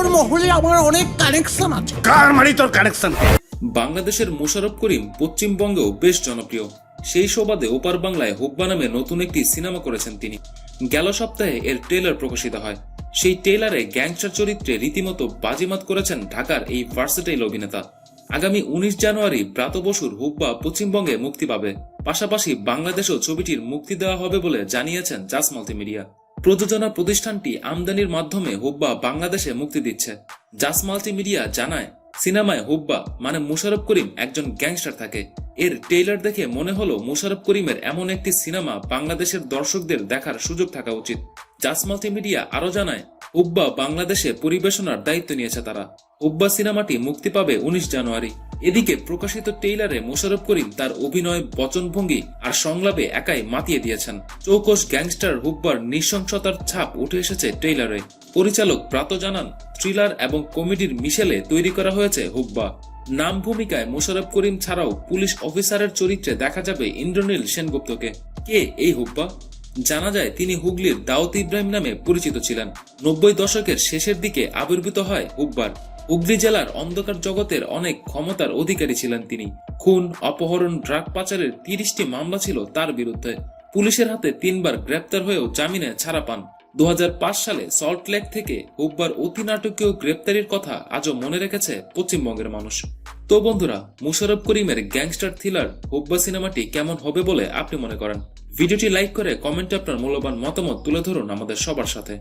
ওর মহলে আমার অনেক কানেকশন আছে। কার মারি তোর কানেকশন বাংলাদেশের মোশাররফ করিম পশ্চিমবঙ্গেও বেশ জনপ্রিয়। সেই সুবাদে ওপার বাংলায় হুব্বা নামে নতুন একটি সিনেমা করেছেন তিনি। গেল সপ্তাহে এর ট্রেলার প্রকাশিত হয়। সেই ট্রেলারে গ্যাংস্টার চরিত্রে রীতিমতো বাজিমাত করেছেন ঢাকার এই ভার্সেটাইল অভিনেতা। আগামী উনিশ জানুয়ারি প্রাত বসুর হুব্বা পশ্চিমবঙ্গে মুক্তি পাবে। পাশাপাশি বাংলাদেশেও ছবিটির মুক্তি দেওয়া হবে বলে জানিয়েছেন জাস মাল্টিমিডিয়া। প্রযোজনা প্রতিষ্ঠানটি আমদানির মাধ্যমে হুব্বা বাংলাদেশে মুক্তি দিচ্ছে। জাস মাল্টিমিডিয়া জানায়, সিনেমায় হুব্বা মানে মুশারফ করিম একজন গ্যাংস্টার থাকে। এর ট্রেলার দেখে মনে হলো মুশারফ করিমের এমন একটি সিনেমা বাংলাদেশের দর্শকদের দেখার সুযোগ থাকা উচিত। জাস মাল্টিমিডিয়া আরও জানায় উব্বা বাংলাদেশে পরিবেশনার দায়িত্ব নিয়েছে তারা। উব্বা সিনেমাটি মুক্তি পাবে উনিশ জানুয়ারি। এদিকে প্রকাশিত টেইলারে মোশারফ করিম তার অভিনয় বচনভঙ্গি আর সংলাপে একাই মাতিয়ে দিয়েছেন। চৌকস গ্যাংস্টার হুব্বার নৃশংসতার ছাপ উঠে এসেছে ট্রেইলারে। পরিচালক প্রাত জানান, থ্রিলার এবং কমেডির মিশেলে তৈরি করা হয়েছে হুব্বা। নাম ভূমিকায় মোশারফ করিম ছাড়াও পুলিশ অফিসারের চরিত্রে দেখা যাবে ইন্দ্রনীল সেনগুপ্তকে। কে এই হুব্বা? জানা যায় তিনি হুগলির দাউদ ইব্রাহিম নামে পরিচিত ছিলেন। নব্বই দশকের শেষের দিকে আবির্ভূত হয় হুব্বার। হুগলি জেলার অন্ধকার জগতের অনেক ক্ষমতার অধিকারী ছিলেন তিনি। খুন, অপহরণ, ড্রাগ পাচারের তিরিশটি মামলা ছিল তার বিরুদ্ধে। পুলিশের হাতে তিনবার গ্রেপ্তার হয়েও জামিনে ছাড়া পান। দু হাজার পাঁচ সালে সল্ট লেক থেকে হুব্বার অতি নাটকীয় গ্রেপ্তারির কথা আজও মনে রেখেছে পশ্চিমবঙ্গের মানুষ। তো বন্ধুরা, মুশারফ করিমের গ্যাংস্টার থ্রিলার হুব্বা সিনেমাটি কেমন হবে বলে আপনি মনে করেন? ভিডিওটি লাইক করে কমেন্টে আপনার মূল্যবান মতামত তুলে ধরুন আমাদের সবার সাথে।